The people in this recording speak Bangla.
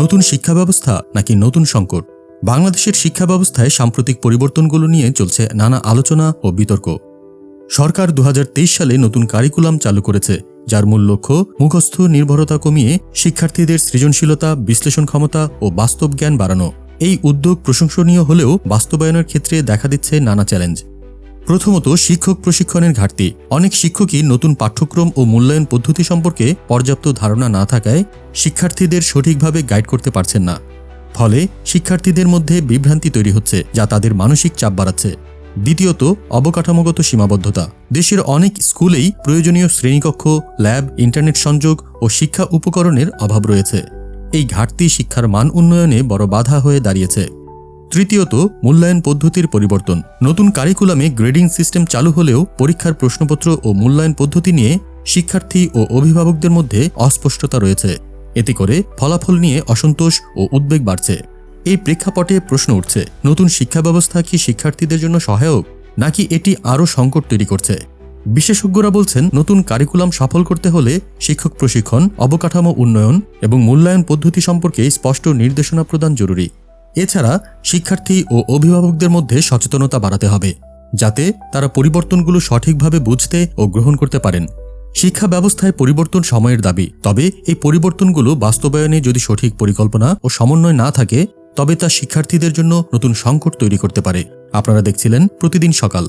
নতুন শিক্ষা ব্যবস্থা নাকি নতুন সংকট? বাংলাদেশের শিক্ষা ব্যবস্থায় সাম্প্রতিক পরিবর্তনগুলো নিয়ে চলছে নানা আলোচনা ও বিতর্ক। সরকার দু হাজার তেইশ সালে নতুন কারিকুলাম চালু করেছে, যার মূল লক্ষ্য মুখস্থ নির্ভরতা কমিয়ে শিক্ষার্থীদের সৃজনশীলতা, বিশ্লেষণ ক্ষমতা ও বাস্তব জ্ঞান বাড়ানো। এই উদ্যোগ প্রশংসনীয় হলেও বাস্তবায়নের ক্ষেত্রে দেখা দিচ্ছে নানা চ্যালেঞ্জ। প্রথমত শিক্ষক প্রশিক্ষণের ঘাটতি। অনেক শিক্ষকই নতুন পাঠ্যক্রম ও মূল্যায়ন পদ্ধতি সম্পর্কে পর্যাপ্ত ধারণা না থাকায় শিক্ষার্থীদের সঠিকভাবে গাইড করতে পারছেন না। ফলে শিক্ষার্থীদের মধ্যে বিভ্রান্তি তৈরি হচ্ছে, যা তাদের মানসিক চাপ বাড়াচ্ছে। দ্বিতীয়ত, অবকাঠামোগত সীমাবদ্ধতা। দেশের অনেক স্কুলেই প্রয়োজনীয় শ্রেণীকক্ষ, ল্যাব, ইন্টারনেট সংযোগ ও শিক্ষা উপকরণের অভাব রয়েছে। এই ঘাটতি শিক্ষার মান উন্নয়নে বড় বাধা হয়ে দাঁড়িয়েছে। তৃতীয়ত, মূল্যায়ন পদ্ধতির পরিবর্তন। নতুন কারিকুলামে গ্রেডিং সিস্টেম চালু হলেও পরীক্ষার প্রশ্নপত্র ও মূল্যায়ন পদ্ধতি নিয়ে শিক্ষার্থী ও অভিভাবকদের মধ্যে অস্পষ্টতা রয়েছে। এতে করে ফলাফল নিয়ে অসন্তোষ ও উদ্বেগ বাড়ছে। এই প্রেক্ষাপটে প্রশ্ন উঠছে, নতুন শিক্ষা ব্যবস্থা কি শিক্ষার্থীদের জন্য সহায়ক, নাকি এটি আরও সংকট তৈরি করছে? বিশেষজ্ঞরা বলছেন, নতুন কারিকুলাম সফল করতে হলে শিক্ষক প্রশিক্ষণ, অবকাঠামো উন্নয়ন এবং মূল্যায়ন পদ্ধতি সম্পর্কে স্পষ্ট নির্দেশনা প্রদান জরুরি। এছাড়া শিক্ষার্থী ও অভিভাবকদের মধ্যে সচেতনতা বাড়াতে হবে, যাতে তারা পরিবর্তনগুলো সঠিকভাবে বুঝতে ও গ্রহণ করতে পারেন। শিক্ষা ব্যবস্থায় পরিবর্তন সময়ের দাবি, তবে এই পরিবর্তনগুলো বাস্তবায়নে যদি সঠিক পরিকল্পনা ও সমন্বয় না থাকে, তবে তা শিক্ষার্থীদের জন্য নতুন সংকট তৈরি করতে পারে। আপনারা দেখছিলেন প্রতিদিন সকাল।